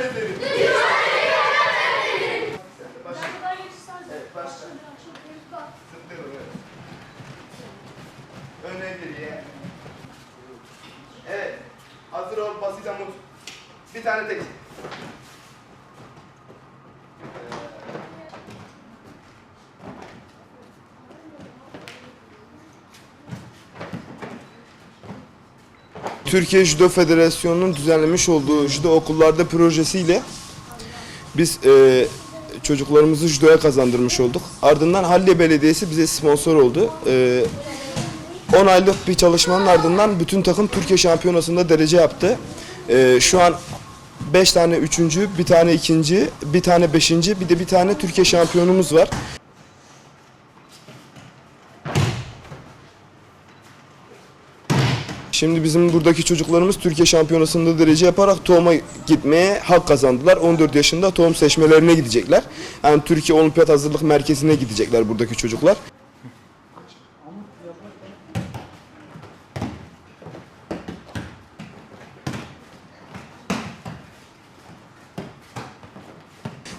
güvencen veririm. Başla. Evet, başla. Zıplıyorum. Öne geriye. Evet. Hazır ol, basacağım Umut. Bir tane tek. Türkiye Judo Federasyonu'nun düzenlemiş olduğu judo okullarda projesiyle biz e, çocuklarımızı judoya kazandırmış olduk. Ardından Halle Belediyesi bize sponsor oldu. E, 10 aylık bir çalışmanın ardından bütün takım Türkiye Şampiyonası'nda derece yaptı. E, şu an 5 tane üçüncü, bir tane ikinci, bir tane beşinci, bir de bir tane Türkiye şampiyonumuz var. Şimdi bizim buradaki çocuklarımız Türkiye Şampiyonası'nda derece yaparak tohuma gitmeye hak kazandılar. 14 yaşında tohum seçmelerine gidecekler. Yani Türkiye Olimpiyat Hazırlık Merkezi'ne gidecekler buradaki çocuklar.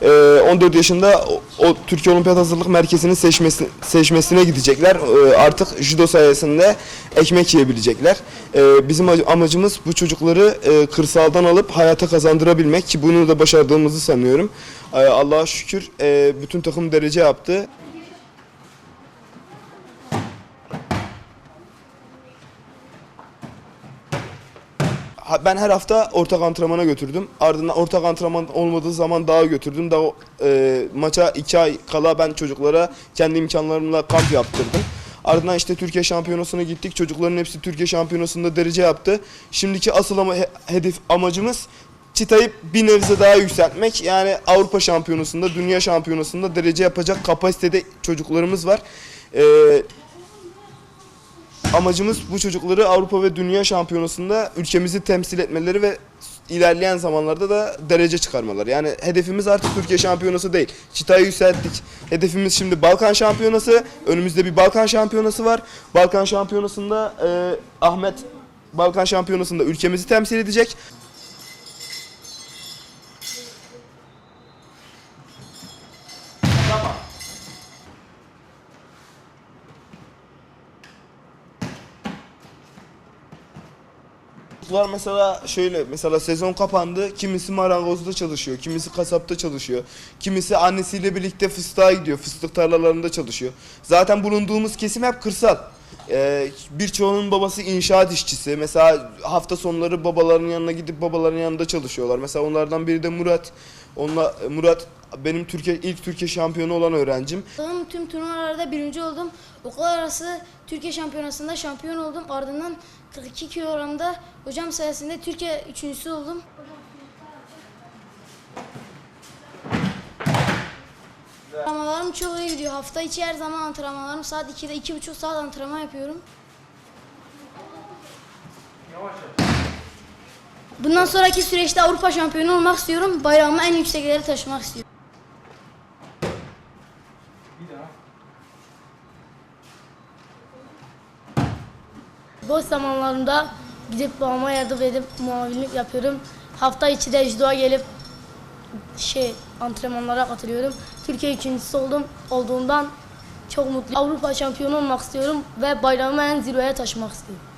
Ee, 14 yaşında o, o Türkiye Olimpiyat Hazırlık Merkezi'nin seçmesi, seçmesine gidecekler. Ee, artık judo sayesinde ekmek yiyebilecekler. Ee, bizim ac- amacımız bu çocukları e, kırsaldan alıp hayata kazandırabilmek ki bunu da başardığımızı sanıyorum. Ee, Allah'a şükür e, bütün takım derece yaptı. Ben her hafta ortak antrenmana götürdüm. Ardından ortak antrenman olmadığı zaman daha götürdüm. Daha e, maça iki ay kala ben çocuklara kendi imkanlarımla kamp yaptırdım. Ardından işte Türkiye Şampiyonası'na gittik. Çocukların hepsi Türkiye Şampiyonası'nda derece yaptı. Şimdiki asıl ama he- hedef amacımız çıtayı bir nebze daha yükseltmek. Yani Avrupa Şampiyonası'nda, Dünya Şampiyonası'nda derece yapacak kapasitede çocuklarımız var. Ee, Amacımız bu çocukları Avrupa ve Dünya Şampiyonası'nda ülkemizi temsil etmeleri ve ilerleyen zamanlarda da derece çıkarmaları. Yani hedefimiz artık Türkiye Şampiyonası değil. Çıtayı yükselttik. Hedefimiz şimdi Balkan Şampiyonası. Önümüzde bir Balkan Şampiyonası var. Balkan Şampiyonası'nda e, Ahmet Balkan Şampiyonası'nda ülkemizi temsil edecek. Çocuklar mesela şöyle mesela sezon kapandı. Kimisi marangozda çalışıyor, kimisi kasapta çalışıyor. Kimisi annesiyle birlikte fıstığa gidiyor. Fıstık tarlalarında çalışıyor. Zaten bulunduğumuz kesim hep kırsal. Ee, birçoğunun babası inşaat işçisi. Mesela hafta sonları babaların yanına gidip babaların yanında çalışıyorlar. Mesela onlardan biri de Murat. Onunla Murat benim Türkiye ilk Türkiye şampiyonu olan öğrencim. Tüm tüm turnuvalarda birinci oldum. Okul arası Türkiye şampiyonasında şampiyon oldum. Ardından 42 kilogramda hocam sayesinde Türkiye üçüncüsü oldum. Antrenmanlarım çok iyi gidiyor. Hafta içi her zaman antrenmanlarım. Saat 2'de 2,5 saat antrenman yapıyorum. Bundan sonraki süreçte Avrupa şampiyonu olmak istiyorum. Bayrağımı en yükseklere taşımak istiyorum. Boş zamanlarımda gidip babama yardım edip muavinlik yapıyorum. Hafta içi de judoya gelip şey antrenmanlara katılıyorum. Türkiye ikincisi oldum olduğundan çok mutluyum. Avrupa şampiyonu olmak istiyorum ve bayrağımı en zirveye taşımak istiyorum.